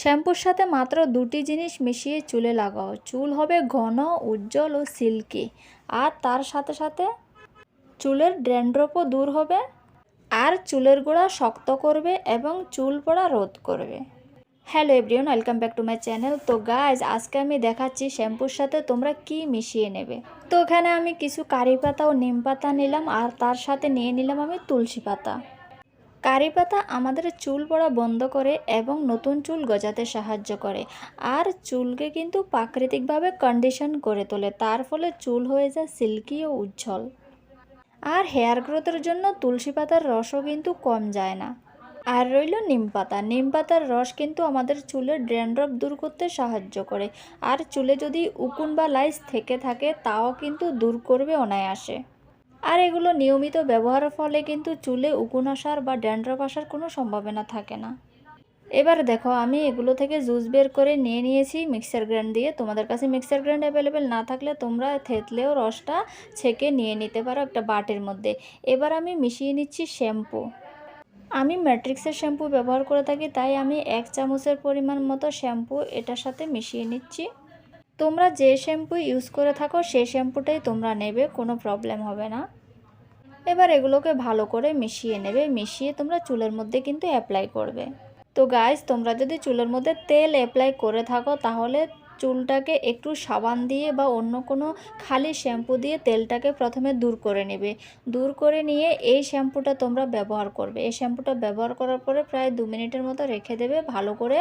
শ্যাম্পুর সাথে মাত্র দুটি জিনিস মিশিয়ে চুলে লাগাও। চুল হবে ঘন, উজ্জ্বল ও সিল্কি। আর তার সাথে সাথে চুলের ড্যান্ড্রপও দূর হবে। আর চুলের গোড়া শক্ত করবে এবং চুল পড়া রোধ করবে। Hello everyone welcome back to my channel. তো গাইজ, আজকে আমি দেখাচ্ছি শ্যাম্পুর সাথে তোমরা কি মিশিয়ে নেবে। তো এখানে আমি কিছু কারি পাতা ও নিম পাতা নিলাম, আর তার সাথে নিয়ে নিলাম আমি তুলসী পাতা। কারি পাতা আমাদের চুল পড়া বন্ধ করে এবং নতুন চুল গজাতে সাহায্য করে। আর চুলকে কিন্তু প্রাকৃতিকভাবে কন্ডিশন করে তোলে, তার ফলে চুল হয়ে যায় সিল্কি ও উজ্জ্বল। আর হেয়ার গ্রোথের জন্য তুলসী পাতার রসও কিন্তু কম যায় না। আর রইল নিম পাতা। নিম পাতার রস কিন্তু আমাদের চুলের ড্র্যান্ড্রফ দূর করতে সাহায্য করে। আর চুলে যদি উকুন বা লাইস থেকে থাকে, তাও কিন্তু দূর করবে অনায়াসে। আর এগুলো নিয়মিত ব্যবহারের ফলে কিন্তু চুলে উকুন আসার বা ড্যান্ড্রফ আসার কোনো সম্ভাবনা থাকে না। এবার দেখো, আমি এগুলো থেকে জুস বের করে নিয়ে নিয়েছি মিক্সার গ্রাইন্ড দিয়ে। তোমাদের কাছে মিক্সার গ্রাইন্ড অ্যাভেলেবেল না থাকলে তোমরা থেতলেও রসটা ছেঁকে নিয়ে নিতে পারো একটা বাটির মধ্যে। এবার আমি মিশিয়ে নিচ্ছি শ্যাম্পু। আমি ম্যাট্রিক্সের শ্যাম্পু ব্যবহার করে থাকি, তাই আমি এক চামচের পরিমাণ মতো শ্যাম্পু এটার সাথে মিশিয়ে নিচ্ছি। তোমরা যে শ্যাম্পু ইউজ করে থাকো সেই শ্যাম্পুটাই তোমরা নেবে, কোনো প্রবলেম হবে না। এবার এগুলোকে ভালো করে মিশিয়ে নেবে, মিশিয়ে তোমরা চুলের মধ্যে কিন্তু অ্যাপ্লাই করবে। তো গাইজ তোমরা যদি চুলের মধ্যে তেল অ্যাপ্লাই করে থাকো, তাহলে চুলটাকে একটু সাবান দিয়ে বা অন্য কোনো খালি শ্যাম্পু দিয়ে তেলটাকে প্রথমে দূর করে নেবে। দূর করে নিয়ে এই শ্যাম্পুটা তোমরা ব্যবহার করবে। এই শ্যাম্পুটা ব্যবহার করার পরে প্রায় দু মিনিটের মতো রেখে দেবে। ভালো করে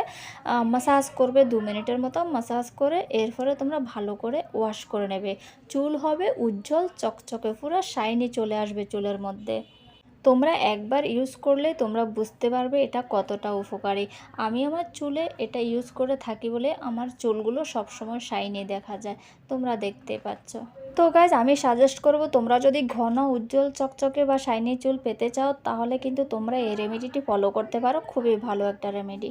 মাসাজ করবে দু মিনিটের মতো মাসাজ করে এরপরে তোমরা ভালো করে ওয়াশ করে নেবে। চুল হবে উজ্জ্বল, চকচকে পুরো শাইনি চলে আসবে চুলের মধ্যে। তোমরা একবার ইউজ করলে তোমরা বুঝতে পারবে এটা কতটা উপকারী। আমি আমার চুলে এটা ইউজ করে থাকি বলে আমার চুলগুলো সবসময় শাইনি দেখা যায়। তোমরা দেখতে পাচ্ছ। তো গাইজ আমি সাজেস্ট করব তোমরা যদি ঘন, উজ্জ্বল, চকচকে বা শাইনি চুল পেতে চাও, তাহলে কিন্তু তোমরা এই রেমেডিটি ফলো করতে পারো। খুবই ভালো একটা রেমেডি